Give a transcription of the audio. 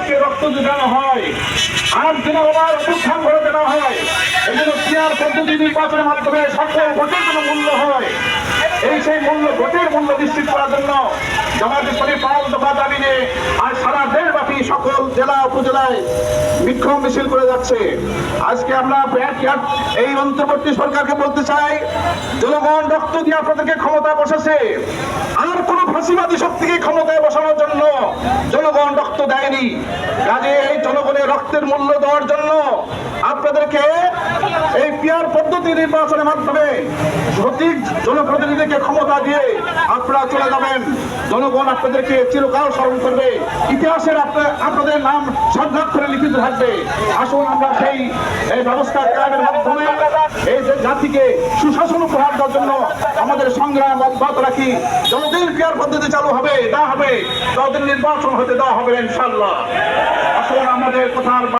মানুষকে রক্ত দেওয়া হয়, আর যেন আবার উত্থান করে দেওয়া হয় এগুলো পিয়ার পদ্ধতি নির্বাচনের মাধ্যমে সকল ভোটের জন্য মূল্য হয়। এই সেই মূল্য, ভোটের মূল্য নিশ্চিত করার জন্য জামাত ইসলামী পাঁচ দফা দাবি নিয়ে আজ সারা দেশব্যাপী সকল জেলা, উপজেলায় বিক্ষোভ মিছিল করে যাচ্ছে। আজকে আমরা এই অন্তর্বর্তী সরকারকে বলতে চাই, জনগণ রক্ত দিয়ে আপনাদেরকে ক্ষমতা বসেছে। আর কোন ফাঁসিবাদী শক্তিকে ক্ষমতায় রক্ত দেয়নি। কাজে এই জনগণের রক্তের মূল্য দেওয়ার জন্য আপনাদেরকে এই পিয়ার পদ্ধতি নির্বাচনের মাধ্যমে সঠিক জনপ্রতিনিধিকে ক্ষমতা দিয়ে আপনারা চলে যাবেন। জনগণ আপনাদেরকে চিরকাল স্মরণ করবে। ইতিহাসের আপনাদের নাম সংরক্ষণে লিখিত থাকবে। আসুন আমরা সেই ব্যবস্থা কায়েমের মাধ্যমে এই জাতিকে সুশাসন উপহার দেওয়ার জন্য আমাদের সংগ্রাম অব্যাহত রাখি। যতদিন ক্রিয়ার পদ্ধতি চালু হবে, তা হবে। ততদিন নির্বাচন হতে দেওয়া হবে ইনশাল্লাহ আসলে আমাদের কথার